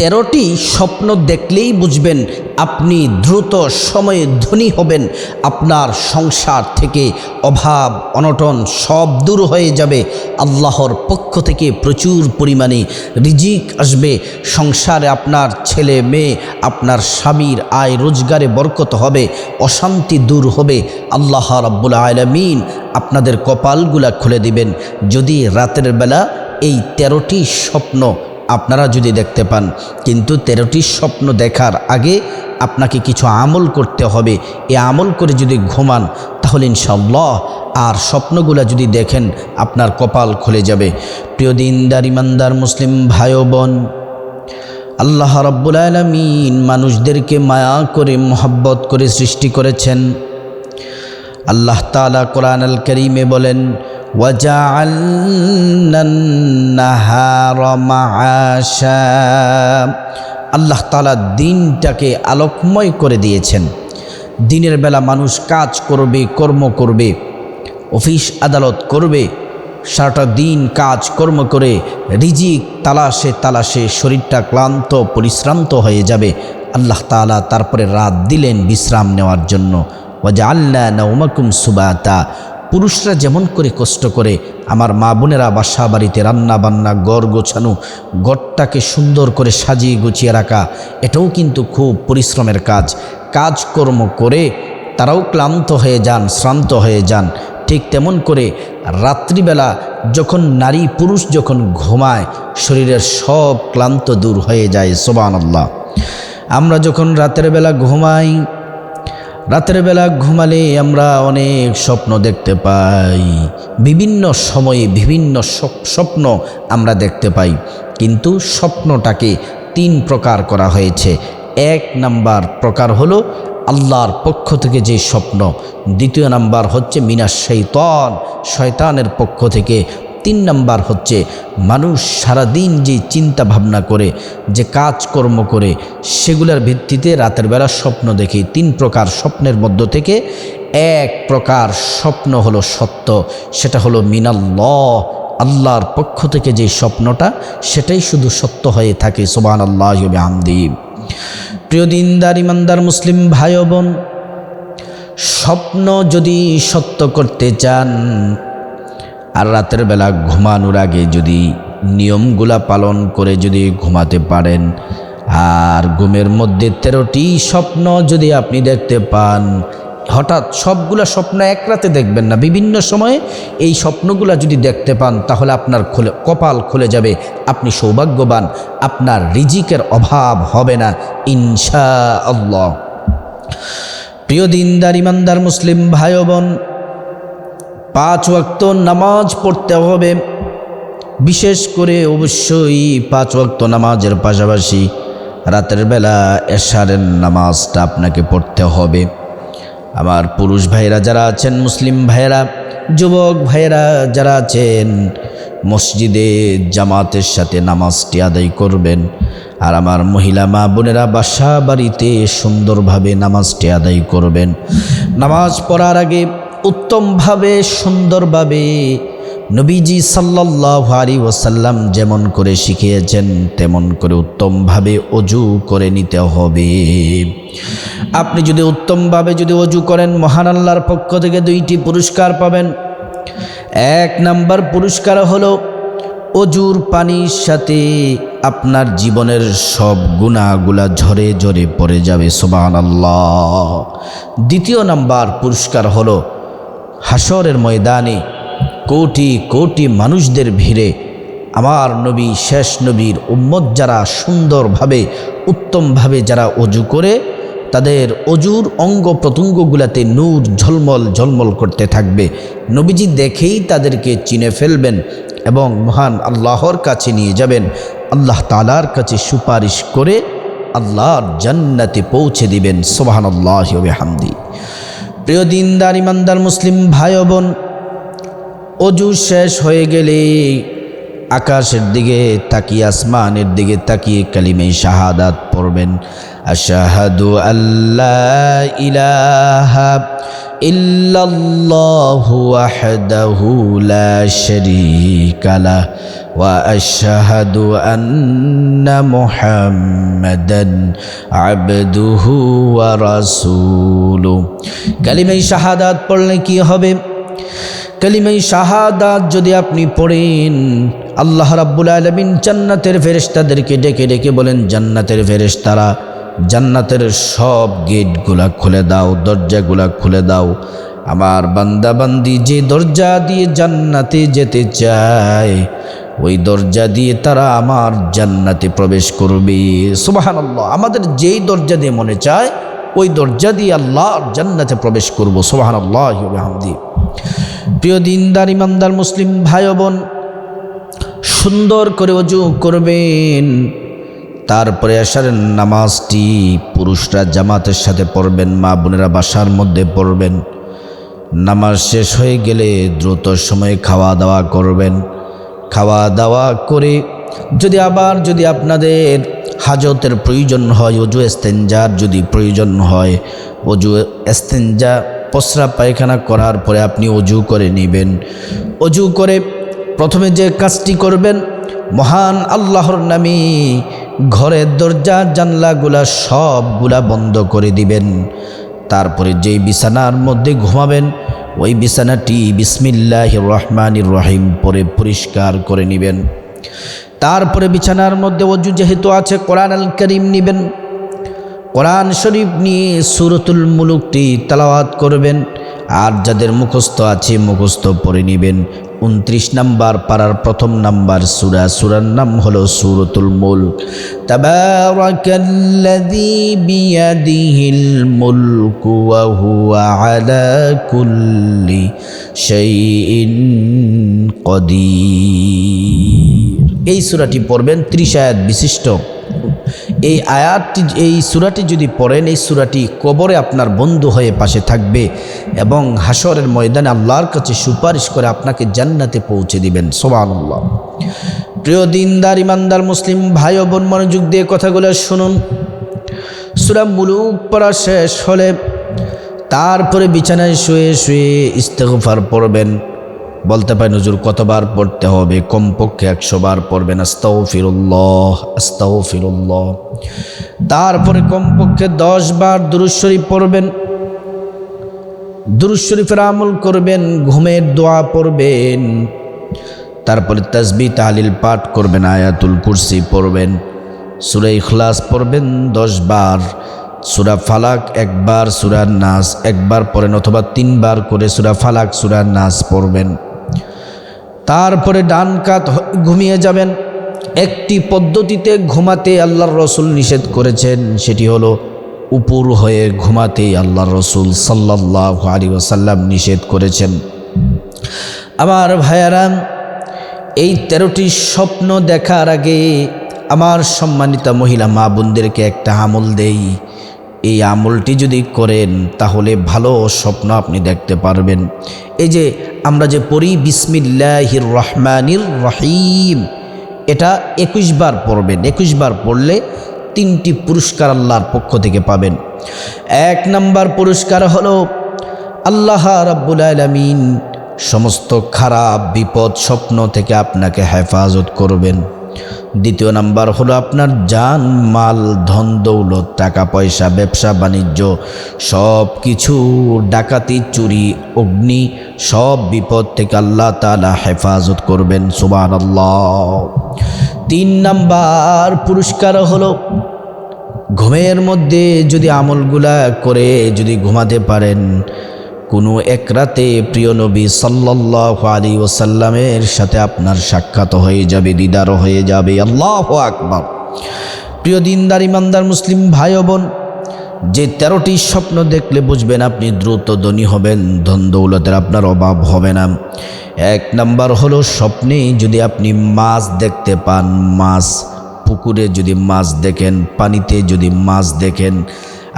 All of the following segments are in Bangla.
তেরোটি স্বপ্ন দেখলেই বুঝবেন আপনি দ্রুত সময়ে ধনী হবেন। আপনার সংসার থেকে অভাব, অনটন সব দূর হয়ে যাবে। আল্লাহর পক্ষ থেকে প্রচুর পরিমাণে রিজিক আসবে। সংসারে আপনার ছেলে মেয়ে, আপনার স্বামীর আয় রোজগারে বরকত হবে, অশান্তি দূর হবে। আল্লাহ রাব্বুল আলমিন আপনাদের কপালগুলা খুলে দিবেন। যদি রাতের বেলা এই তেরোটি স্বপ্ন আপনারা যদি দেখতে পান, কিন্তু তেরোটি স্বপ্ন দেখার আগে আপনাকে কিছু আমল করতে হবে। এ আমল করে যদি ঘুমান, তাহলে ইনশাল্লাহ আর স্বপ্নগুলো যদি দেখেন, আপনার কপাল খুলে যাবে। প্রিয় দিনদার, ইমানদার, মুসলিম ভাই বোন আল্লাহ রব্বুল আলমিন মানুষদেরকে মায়া করে, মোহব্বত করে সৃষ্টি করেছেন। আল্লাহ তালা কোরআন আল করিমে বলেন وَجَعَلْنَا النَّهَارَ مَعَاشًا আল্লাহ তালা দিনটাকে আলোকময় করে দিয়েছেন দিনের বেলা মানুষ কাজ করবে কর্ম করবে অফিস আদালত করবে সারাটা দিন কাজ কর্ম করে রিজিক তালাশে তালাশে শরীরটা ক্লান্ত পরিশ্রান্ত হয়ে যাবে আল্লাহ তালা তারপরে রাত দিলেন বিশ্রাম নেওয়ার জন্য ওয়াজা আল্লাহ নৌমাকুম সুবাতা পুরুষরা যেমন করে কষ্ট করে, আমার মা বোনেরা বাসা বাড়িতে রান্না বান্না গড় গোছানো গড়টাকে সুন্দর করে সাজিয়ে গুছিয়ে রাখা, এটাও কিন্তু খুব পরিশ্রমের কাজ। কাজকর্ম করে তারাও ক্লান্ত হয়ে যান, শ্রান্ত হয়ে যান। ঠিক তেমন করে রাত্রিবেলা যখন নারী পুরুষ যখন ঘুমায়, শরীরের সব ক্লান্ত দূর হয়ে যায় সোবান আল্লাহ আমরা যখন রাতের বেলা ঘুমাই রাতের বেলা ঘুমালে আমরা অনেক স্বপ্ন দেখতে পাই। বিভিন্ন সময়ে বিভিন্ন স্বপ্ন আমরা দেখতে পাই। কিন্তু স্বপ্নটাকে তিন প্রকার করা হয়েছে। এক নাম্বার প্রকার হলো আল্লাহর পক্ষ থেকে যে স্বপ্ন। দ্বিতীয় নাম্বার হচ্ছে মিনা শৈতন শয়তানের পক্ষ থেকে তিন নাম্বার হচ্ছে, মানুষ সারাদিন যে চিন্তা ভাবনা করে, যে কাজকর্ম করে, সেগুলোর ভিত্তিতে রাতের বেলা স্বপ্ন দেখি। তিন প্রকার স্বপ্নের মধ্য থেকে এক প্রকার স্বপ্ন হলো সত্য, সেটা হলো মিনাল্লাহ, আল্লাহর পক্ষ থেকে যে স্বপ্নটা, সেটাই শুধু সত্য হয়ে থাকে সোবান আল্লাহ আমদিব প্রিয় দিনদার, ইমানদার মুসলিম ভাই বোন, স্বপ্ন যদি সত্য করতে চান আর রাতের বেলা ঘুমানোর আগে যদি নিয়মগুলা পালন করে যদি ঘুমাতে পারেন। আর ঘুমের মধ্যে তেরোটি স্বপ্ন যদি আপনি দেখতে পান, হঠাৎ সবগুলা স্বপ্ন এক রাতে দেখবেন না। বিভিন্ন সময়ে এই স্বপ্নগুলা যদি দেখতে পান, তাহলে আপনার খুলে, কপাল খুলে যাবে। আপনি সৌভাগ্যবান, আপনার রিজিকের অভাব হবে না ইনশা আল্লাহ প্রিয় দিনদার, ইমানদার, মুসলিম ভাই বোন পাঁচ ওয়াক্ত নামাজ পড়তে হবে। বিশেষ করে অবশ্যই পাঁচ ওয়াক্ত নামাজের পাশাপাশি রাতের বেলা এশারের নামাজটা আপনাকে পড়তে হবে। আমার পুরুষ ভাইরা যারা আছেন, মুসলিম ভাইয়েরা, যুবক ভাইয়েরা যারা আছেন, মসজিদে জামাতের সাথে নামাজটি আদায় করবেন। আর আমার মহিলা মা বোনেরা বাসা বাড়িতে সুন্দরভাবে নামাজটি আদায় করবেন। নামাজ পড়ার আগে উত্তমভাবে, সুন্দরভাবে নবীজি সাল্লাহ আলী ওসাল্লাম যেমন করে শিখিয়েছেন, তেমন করে উত্তমভাবে অজু করে নিতে হবে। আপনি যদি উত্তমভাবে যদি অজু করেন, মহান আল্লাহর পক্ষ থেকে দুইটি পুরস্কার পাবেন। এক নাম্বার পুরস্কার হলো, অজুর পানির সাথে আপনার জীবনের সব গুণাগুলা ঝরে ঝরে পড়ে যাবে সোবান আল্লাহ দ্বিতীয় নাম্বার পুরস্কার হলো হাসরের ময়দানে কোটি কোটি মানুষদের ভিড়ে আমার নবী, শেষ নবীর উম্মত যারা সুন্দরভাবে, উত্তমভাবে যারা অজু করে, তাদের অজুর অঙ্গ প্রত্যঙ্গগুলাতে নূর ঝলমল ঝলমল করতে থাকবে। নবীজি দেখেই তাদেরকে চিনে ফেলবেন এবং মহান আল্লাহর কাছে নিয়ে যাবেন। আল্লাহ তালার কাছে সুপারিশ করে আল্লাহর জান্নাতে পৌঁছে দিবেন। সোবাহান আল্লাহ হামদি প্রিয় দিনদার, ইমানদার মুসলিম ভাই বোন, অজু শেষ হয়ে গেলে আকাশের দিকে তাকিয়ে, আসমানের দিকে তাকিয়ে কালিমে শাহাদাত পড়বেন। আশাহাদু আল্লাহ ইলাহা إلا الله وحده لا شريك له وأشهد أن محمدا عبده ورسوله কালিমাই শাহাদাত পড়লে কি হবে কালিমাই শাহাদাত যদি আপনি পড়েন আল্লাহ রাব্বুল আলমিন জান্নাতের ফেরেশতাদেরকে ডেকে ডেকে বলেন জান্নাতের ফেরেশতারা জান্নাতের সব গেটগুলা খুলে দাও, দরজাগুলা খুলে দাও। আমার বান্দাবান্দি যে দরজা দিয়ে জান্নাতে যেতে চায়, ওই দরজা দিয়ে তারা আমার জান্নাতে প্রবেশ করবে। সুবাহান আমাদের যেই দরজা দিয়ে মনে চায়, ওই দরজা দিয়ে আল্লাহ জান্নাতে প্রবেশ করব। সুবাহান আল্লাহ প্রিয় দিনদার, ইমানদার, মুসলিম ভাই বোন, সুন্দর করে অজু করবেন। তারপরে আসারের নামাজটি পুরুষরা জামাতের সাথে পড়বেন, মা বোনেরা বাসার মধ্যে পড়বেন। নামাজ শেষ হয়ে গেলে দ্রুত সময়ে খাওয়া দাওয়া করবেন। খাওয়া দাওয়া করে যদি আবার যদি আপনাদের হাজতের প্রয়োজন হয়, অজু এস্তেঞ্জার যদি প্রয়োজন হয়, অজু এস্তেঞ্জা পসরা পায়খানা করার পরে আপনি অজু করে নেবেন। অজু করে প্রথমে যে কাজটি করবেন, মহান আল্লাহর নামে ঘরের দরজা, জানলাগুলা সবগুলা বন্ধ করে দিবেন। তারপরে যেই বিছানার মধ্যে ঘুমাবেন, ওই বিছানাটি বিসমিল্লাহ রহমানির রহিম পরে পরিষ্কার করে নেবেন। তারপরে বিছানার মধ্যে অজু যেহেতু আছে, কোরআন আল করিম নেবেন। কোরআন শরীফ নিয়ে সুরতুল মুলুকটি তালাওয়াত করবেন, আর যাদের মুখস্থ আছে মুখস্থ পড়ে নেবেন। উনত্রিশ নাম্বার পাড়ার প্রথম নাম্বার সুরা, সুরার নাম হলো সুরতুল মুলক। তাবারাকাল্লাযী বিয়াদিহিল মুলকু ওয়া হুয়া কুল্লি শাইইন কদির এই সূরাটি পড়বেন ত্রিশ আয়াত বিশিষ্ট। এই আয়াতটি, এই সুরাটি যদি পড়েন, এই সুরাটি কবরে আপনার বন্ধু হয়ে পাশে থাকবে এবং হাসরের ময়দানে আল্লাহর কাছে সুপারিশ করে আপনাকে জান্নাতে পৌঁছে দিবেন। সোবান প্রিয় দিনদার, ইমানদার, মুসলিম ভাই ও বোন, মনোযোগ দিয়ে কথাগুলো শুনুন। সুরা মুলুক পড়া শেষ হলে তারপরে বিছানায় শুয়ে শুয়ে ইস্তেগফার পড়বেন। বলতে পারেন হুজুর, কতবার পড়তে হবে? কমপক্ষে একশো বার পড়বেন। আস্তাও ফিরুল্লাহ আস্তাও ফিরুল্লাহ তারপরে কমপক্ষে দশ বার দুরুশ্বরী পড়বেন। দুরুশ্বরীফের আমল করবেন, ঘুমের দোয়া পড়বেন। তারপরে তসবি তাহলিল পাঠ করবেন, আয়াতুল কুরসি পড়বেন। সুরা ইখলাস পড়বেন দশ বার। সুরা ফালাক একবার সুরার নাস একবার পড়েন অথবা তিনবার করে সুরা ফালাক সুরার নাস পড়বেন। তারপরে ডান কাত ঘুমিয়ে যাবেন। একটি পদ্ধতিতে ঘুমাতে আল্লাহর রসুল নিষেধ করেছেন, সেটি হলো উপর হয়ে ঘুমাতে আল্লাহর রসুল সাল্লাহ আলী ওসাল্লাম নিষেধ করেছেন। আমার ভাইয়ারাম এই তেরোটি স্বপ্ন দেখার আগে আমার সম্মানিতা মহিলা মা বোনদেরকে একটা আমল দেই। এই আমলটি যদি করেন, তাহলে ভালো স্বপ্ন আপনি দেখতে পারবেন। এই যে, আমরা যে পড়ি, বিসমিল্লাহির রহমানির রহিম, এটা একুশ বার পড়বেন। একুশ বার পড়লে তিনটি পুরস্কার আল্লাহর পক্ষ থেকে পাবেন। এক নাম্বার পুরস্কার হলো, আল্লাহ রাব্বুল আলমিন সমস্ত খারাপ বিপদ স্বপ্ন থেকে আপনাকে হেফাজত করবেন। দ্বিতীয় নাম্বার হলো আপনার জান, মাল, ধন, দৌলত, টাকা, পয়সা, ব্যবসা, বাণিজ্য সব কিছু ডাকাতি, চুরি, অগ্নি, সব বিপদ থেকে আল্লাহ তালা হেফাজত করবেন সুবান আল্লাহ তিন নাম্বার পুরস্কার হলো, ঘুমের মধ্যে যদি আমলগুলা করে যদি ঘুমাতে পারেন কোনো এক রাতে প্রিয় নবী সাল্লাহ আলী ওসাল্লামের সাথে আপনার সাক্ষাৎ হয়ে যাবে, দিদার হয়ে যাবে। আল্লাহ আকবর। প্রিয় দিনদার, ইমানদার মুসলিম ভাই বোন, যে তেরোটি স্বপ্ন দেখলে বুঝবেন আপনি দ্রুত ধনী হবেন, ধন দৌলতের আপনার অভাব হবে না। এক নাম্বার হলো স্বপ্নে যদি আপনি মাছ দেখতে পান, মাছ পুকুরে যদি মাছ দেখেন, পানিতে যদি মাছ দেখেন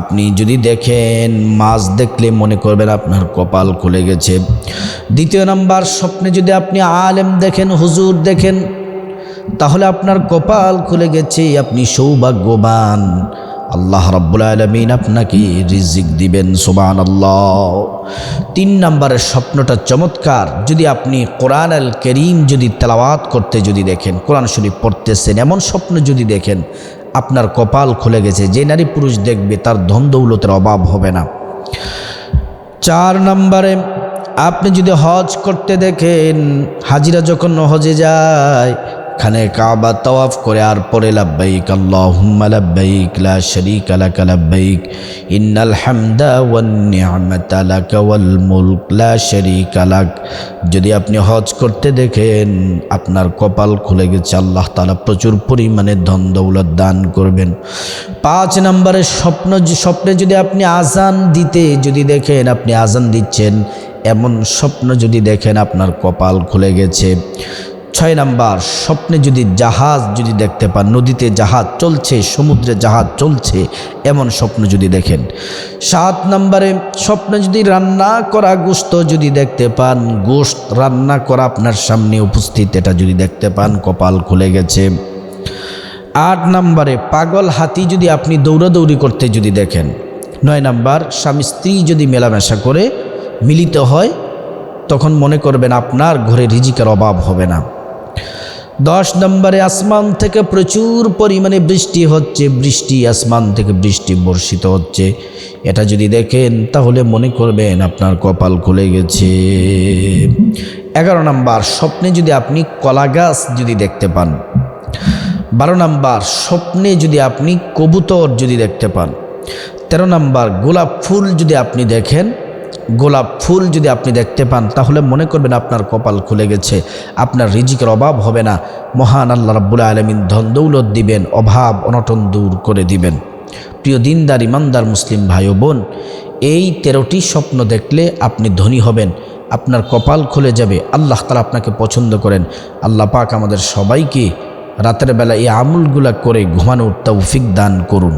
আপনি যদি দেখেন মাছ দেখলে মনে করবেন আপনার কপাল খুলে গেছে। দ্বিতীয় নাম্বার, স্বপ্নে যদি আপনি আলেম দেখেন, হুজুর দেখেন, তাহলে আপনার কপাল খুলে গেছে, আপনি সৌভাগ্যবান। আল্লাহ রাব্বুল আলমিন আপনাকে রিজিক দিবেন সুবান আল্লাহ তিন নম্বরের স্বপ্নটা চমৎকার, যদি আপনি কোরআন আল করিম যদি তেলাওয়াত করতে যদি দেখেন, কোরআন শরীফ পড়তেছেন, এমন স্বপ্ন যদি দেখেন আপনার কপাল খুলে গেছে। যে নারী পুরুষ দেখবে, তার ধন দৌলতের অভাব হবে না। চার নম্বরে, আপনি যদি হজ করতে দেখেন, হাজিরা যখন হজে যায় খানে কাবা তওয়াফ করে আর পরে লাব্বাইক, আল্লাহুম্মা লাব্বাইক, লা শারীকা লাক লাব্বাইক, ইন্নাল হামদা ওয়ান নি'মাতা লাক ওয়াল মুলক, লা শারীকা লাক। যদি আপনি হজ করতে দেখেন, আপনার কপাল খুলে গেছে, আল্লাহ তাআলা প্রচুর পরিমাণে ধন দৌলত দান করবেন। পাঁচ নম্বরের স্বপ্ন স্বপ্নে যদি আপনি আজান দিতে, যদি দেখেন আপনি আজান দিচ্ছেন, এমন স্বপ্ন যদি দেখেন, আপনার কপাল খুলে গেছে। ছয় নাম্বার, স্বপ্নে যদি জাহাজ যদি দেখতে পান, নদীতে জাহাজ চলছে, সমুদ্রে জাহাজ চলছে, এমন স্বপ্ন যদি দেখেন। সাত নম্বরে, স্বপ্নে যদি রান্না করা গোস্ত যদি দেখতে পান, গোস্ত রান্না করা আপনার সামনে উপস্থিত, এটা যদি দেখতে পান, কপাল খুলে গেছে। আট নম্বরে, পাগল হাতি যদি আপনি দৌড়াদৌড়ি করতে যদি দেখেন। নয় নাম্বার, স্বামী স্ত্রী যদি মেলামেশা করে মিলিত হয়, তখন মনে করবেন আপনার ঘরে রিজিকের অভাব হবে না। দশ নম্বরে আসমান থেকে প্রচুর পরিমাণে বৃষ্টি হচ্ছে, বৃষ্টি আসমান থেকে বৃষ্টি বর্ষিত হচ্ছে। এটা যদি দেখেন, তাহলে মনে করবেন আপনার কপাল খুলে গেছে। এগারো নম্বর, স্বপ্নে যদি আপনি কলা গাছ যদি দেখতে পান। বারো নাম্বার, স্বপ্নে যদি আপনি কবুতর যদি দেখতে পান। তেরো নাম্বার, গোলাপ ফুল যদি আপনি দেখেন গোলাপ ফুল যদি আপনি দেখতে পান, তাহলে মনে করবেন আপনার কপাল খুলে গেছে। আপনার রিজিকের অভাব হবে না। মহান আল্লাহ রাব্বুল আলমিন ধন দৌলত দিবেন, অভাব, অনটন দূর করে দিবেন। প্রিয় দিনদার, ইমানদার মুসলিম ভাই ও বোন, এই তেরোটি স্বপ্ন দেখলে আপনি ধনী হবেন। আপনার কপাল খুলে যাবে। আল্লাহ তালা আপনাকে পছন্দ করেন। আল্লাহ পাক আমাদের সবাইকে রাতের বেলা এই আমুলগুলা করে ঘুমানোর তৌফিক দান করুন।